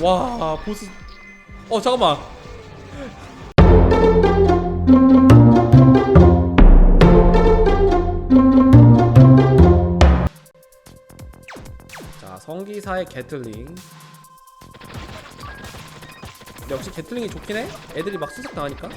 와 보스. 어 잠깐만. 자 성기사의 게틀링. 역시 게틀링이 좋긴 해? 애들이 막 수석 당하니까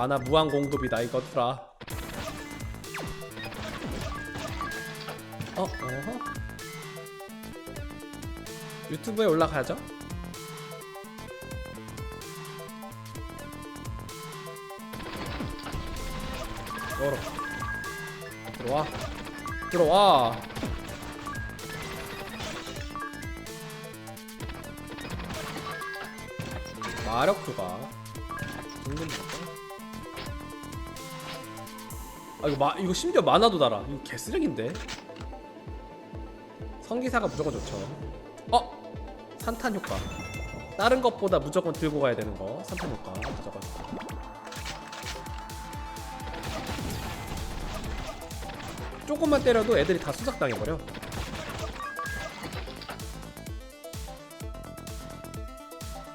만화 무한 공급이다 이것들아. 어? 어허. 유튜브에 올라가죠? 열어. 들어와. 들어와. 마력 조각 죽는 거 아 이거 마 이거 심지어 만화도 달아. 이거 개쓰레기인데. 성기사가 무조건 좋죠. 어? 산탄 효과. 다른 것보다 무조건 들고 가야 되는 거. 산탄 효과. 무조건. 조금만 때려도 애들이 다 수작 당해버려.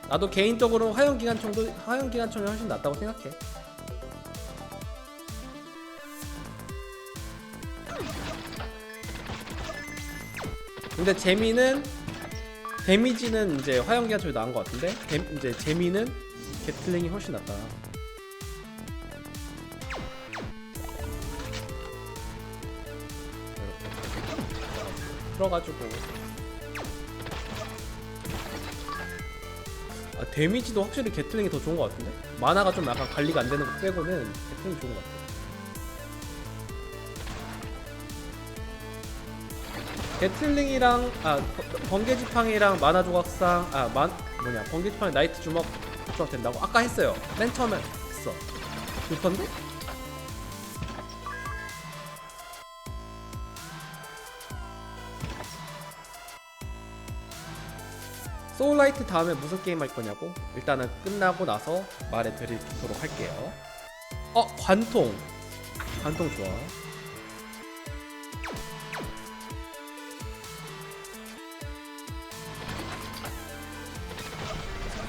나도 개인적으로 화염기관총도 화염기관총이 훨씬 낫다고 생각해 근데 재미는 데미지는 이제 화염기가 좀 나은 것 같은데 데, 이제 재미는 게틀링이 훨씬 낫다. 이렇게 풀어가지고 아, 데미지도 확실히 게틀링이 더 좋은 것 같은데 만화가 좀 약간 관리가 안 되는 거 빼고는 게틀링이 좋은 것 같아. 게틀링이랑 아 번- 번개지팡이랑 만화 조각상 아 만 뭐냐 번개지팡이 나이트 주먹 조각 된다고? 아까 했어요. 맨 처음에 했어. 좋던데? 소울라이트 다음에 무슨 게임 할 거냐고? 일단은 끝나고 나서 말해 드리도록 할게요. 어 관통. 관통 좋아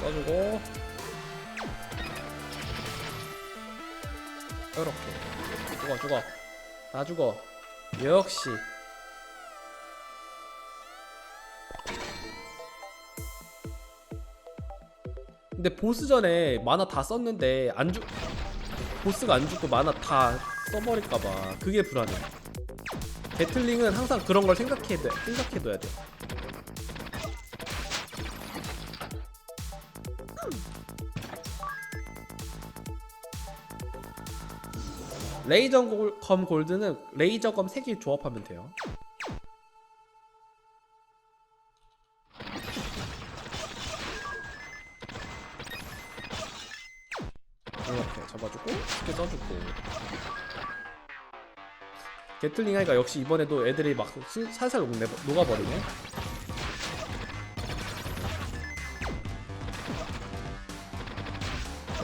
써주고. 이렇게. 죽어 죽어. 다 죽어. 역시. 근데 보스 전에 만화 다 썼는데 안 죽 보스가 안 죽고 만화 다 써버릴까봐 그게 불안해. 배틀링은 항상 그런 걸 생각해 생각해둬야 돼 레이저 골- 검 골드는 레이저 검 3개 조합하면 돼요. 이렇게 잡아주고 스킬 써주고. 게틀링 하니까 역시 이번에도 애들이 막 수- 살살 녹아버리네.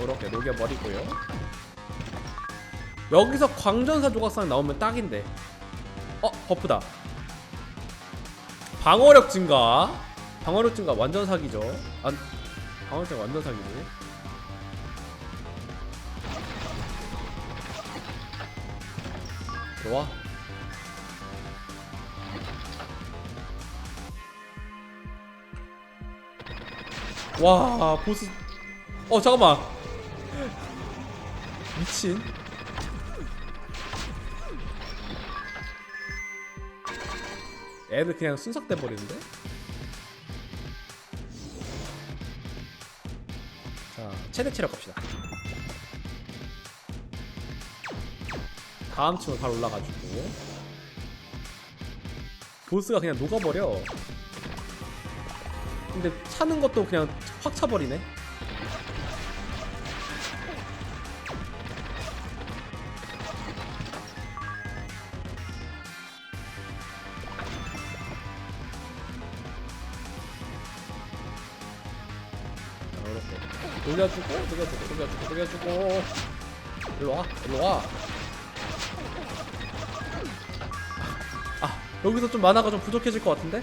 이렇게 녹여버리고요 여기서 광전사 조각상 나오면 딱인데. 어 버프다. 방어력 증가. 방어력 증가 완전 사기죠. 안 방어력 증가 완전 사기지. 들어와. 와 보스. 어 잠깐만. 미친 애들 그냥 순삭돼 버리는데? 자 최대 체력 갑시다. 다음 층으로 바로 올라가지고. 보스가 그냥 녹아버려. 근데 차는 것도 그냥 확 차버리네 돌려주고 돌려주고 돌려주고 돌려주고 일로 와 일로 와 아, 여기서 좀 만화가 좀 부족해질 것 같은데?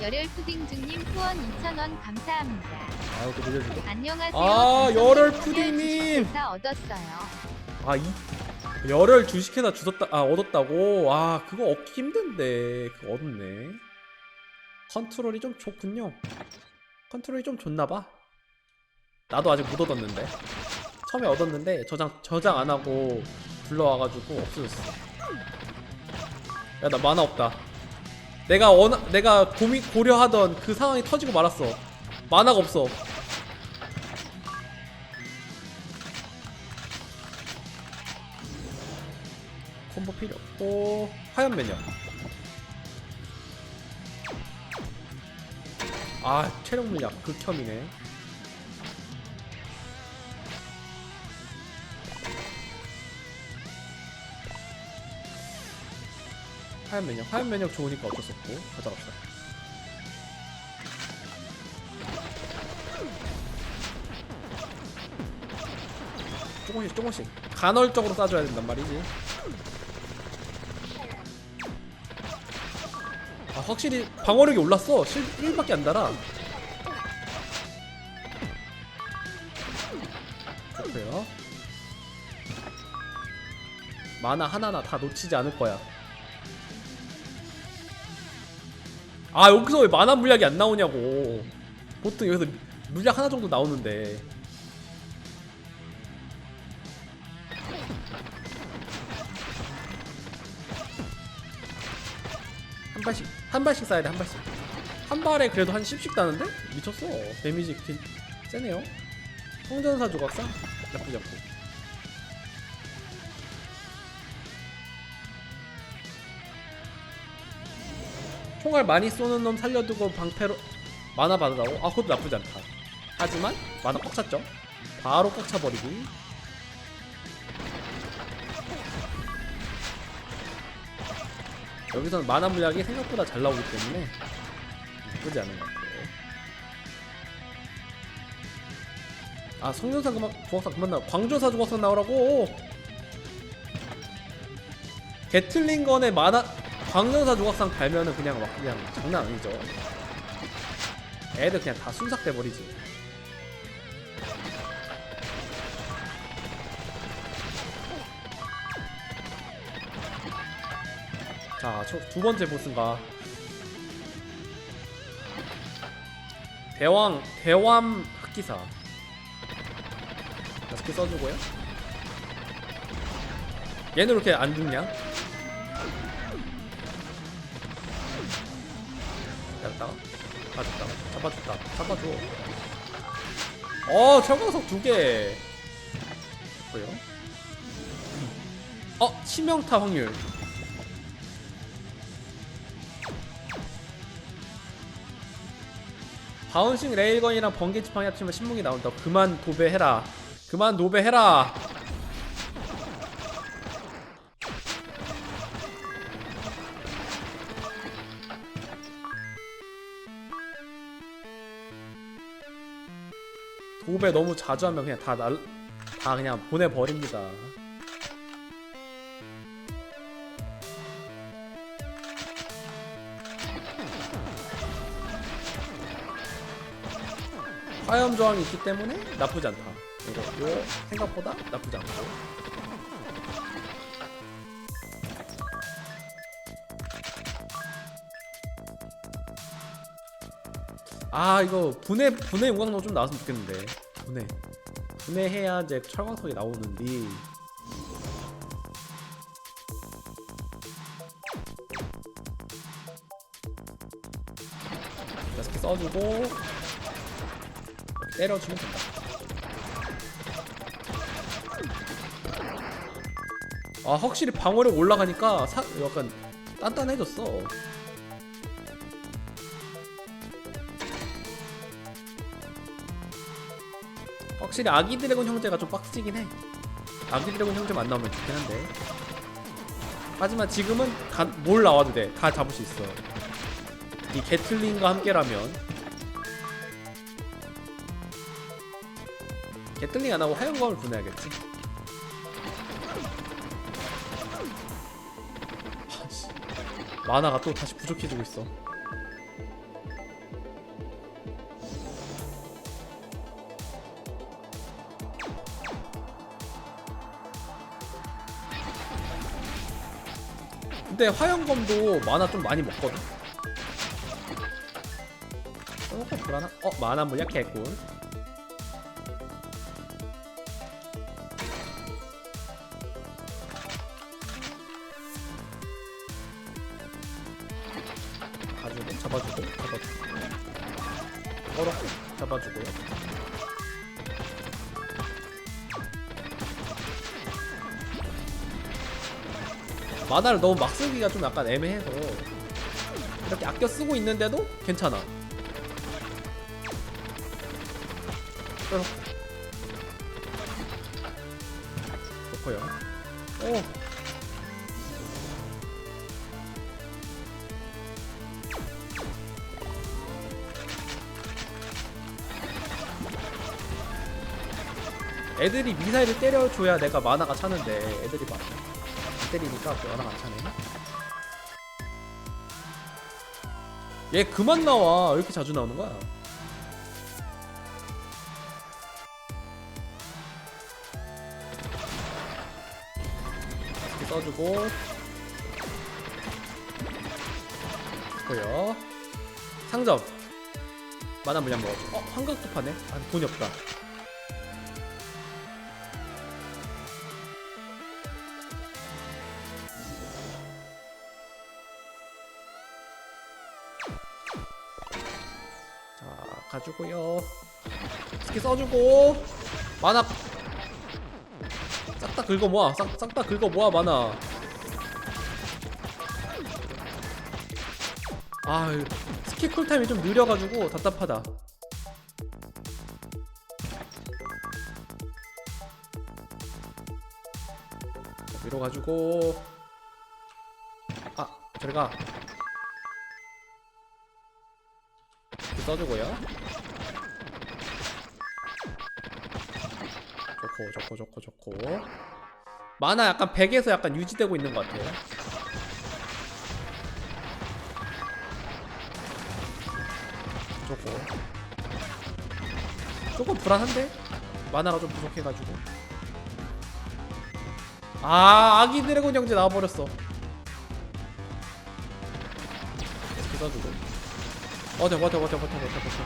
열혈 푸딩 중님 후원 2,000원 감사합니다. 아 이거 늘려주게 안녕하세요. 아, 열혈 푸딩님. 얻었어요. 아, 이 열을 주식회사 주었다 아 얻었다고. 아, 그거 얻기 힘든데 그거 얻었네. 컨트롤이 좀 좋군요. 컨트롤이 좀 좋나 봐. 나도 아직 못 얻었는데. 처음에 얻었는데 저장 저장 안 하고 불러와가지고 없어졌어. 야, 나 만화 없다. 내가 원 내가 고민 고려하던 그 상황이 터지고 말았어. 만화가 없어. 없고 화염 매력 아. 체력 물약. 극혐이네. 화염 매력 화염 매력 좋으니까 어쩔 수 없고. 가져갑시다. 조금씩 조금씩. 간헐적으로 쏴줘야 된단 말이지 확실히 방어력이 올랐어. 실 1밖에 안 달아. 좋고요. 만화 하나하나 다 놓치지 않을 거야. 아 여기서 왜 만화 물약이 안 나오냐고. 보통 여기서 물약 하나 정도 나오는데. 한 발씩 한 발씩 쏴야 돼 한 발씩. 한 발에 그래도 한 10씩 따는데? 미쳤어. 데미지 그 세네요. 성전사 조각상 나쁘지 않고. 총알 많이 쏘는 놈 살려두고 방패로 만화 받으라고? 아 그것도 나쁘지 않다. 하지만 만화 꽉 찼죠? 바로 꽉 차버리기 여기서는 만화 물약이 생각보다 잘 나오기 때문에 나쁘지 않은 것 같아요. 아 성년사 그만 조각상 그만 나와. 광조사 조각상 나오라고! 게틀링건의 만화 광전사 조각상 달면은 그냥 막 그냥 장난 아니죠. 애들 그냥 다 순삭돼 버리지 자, 저두 번째 보스인가? 대왕, 대왕 흑기사. 다섯 개 써주고요. 얘는 왜 이렇게 안 죽냐? 잡다가 잡아줬다 잡아줬다 잡아줘 어 철광석 두 개 뭐요? 어 치명타 확률 바운싱 레일건이랑 번개 지팡이 합치면 신문이 나온다. 그만 도배해라. 그만 도배해라. 도배 너무 자주 하면 그냥 다 날, 다 그냥 보내버립니다. 화염 저항이 있기 때문에 나쁘지 않다. 이거 요 생각보다 나쁘지 않고. 아 이거 분해 분해 용광로 좀 나왔으면 좋겠는데 분해 분해해야 이제 철광석이 나오는데 개 써주고 때려주면 된다. 아 확실히 방어력 올라가니까 사, 약간 단단해졌어. 확실히 아기 드래곤 형제가 좀 빡치긴 해. 아기 드래곤 형제만 안 나오면 좋긴 한데. 하지만 지금은 가, 뭘 나와도 돼. 다 잡을 수 있어. 이 게틀링과 함께라면 게틀링 안 하고 화염검을 보내야겠지. 만화가 또 다시 부족해지고 있어. 근데 화염검도 만화 좀 많이 먹거든. 어, 불안하. 어, 만화 물약 개꿀. 잡아주고 잡아주고 어렵고 잡아주고요. 만화를 너무 막 쓰기가 좀 약간 애매해서 이렇게 아껴 쓰고 있는데도 괜찮아. 그래서 좋고요. 오. 애들이 미사일을 때려줘야 내가 만화가 차는데 애들이 막 때리니까 그 만화가 안 차네. 얘 그만 나와. 왜 이렇게 자주 나오는 거야? 이렇게 써주고 좋고요. 상점 만화 물량 먹어줘. 어 환각도 파네. 아 돈이 없다. 가지고요. 스킬 써주고. 만화. 싹 다 긁어 모아. 싹 다 긁어 모아 만화. 아 스킬 쿨타임이 좀 느려가지고 답답하다. 자, 밀어가지고. 아 저리가 써주고요. 좋고 좋고 좋고 좋고 만화 약간 100에서 약간 유지되고 있는 것 같아요. 좋고 조금 불안한데 만화가 좀 부족해가지고 아 아기 드래곤 형제 나와버렸어. 이렇게 써주고 버텨 버텨 버텨 버텨 버텨 버텨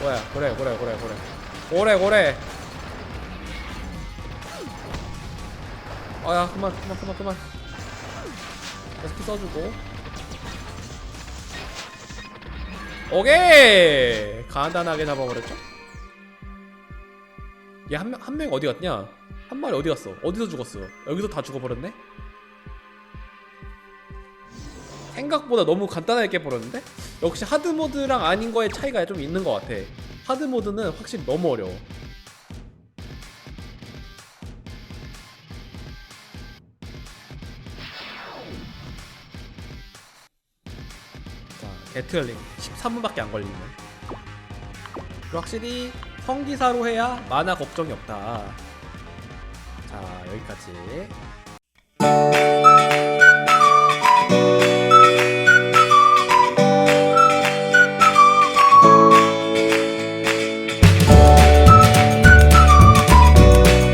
뭐야 그래 그래 그래 그래. 고래 고래. 아야 그만 그만 그만 그만. 스키 써주고. 오케이! 간단하게 잡아버렸죠? 얘 한 명 한 명 어디 갔냐? 한 마리 어디 갔어? 어디서 죽었어? 여기서 다 죽어버렸네 생각보다 너무 간단하게 깨버렸는데? 역시 하드모드랑 아닌 거의 차이가 좀 있는 것 같아. 하드모드는 확실히 너무 어려워. 자 게트얼링 13분밖에 안 걸리네. 확실히 성기사로 해야 만화 걱정이 없다. 자 여기까지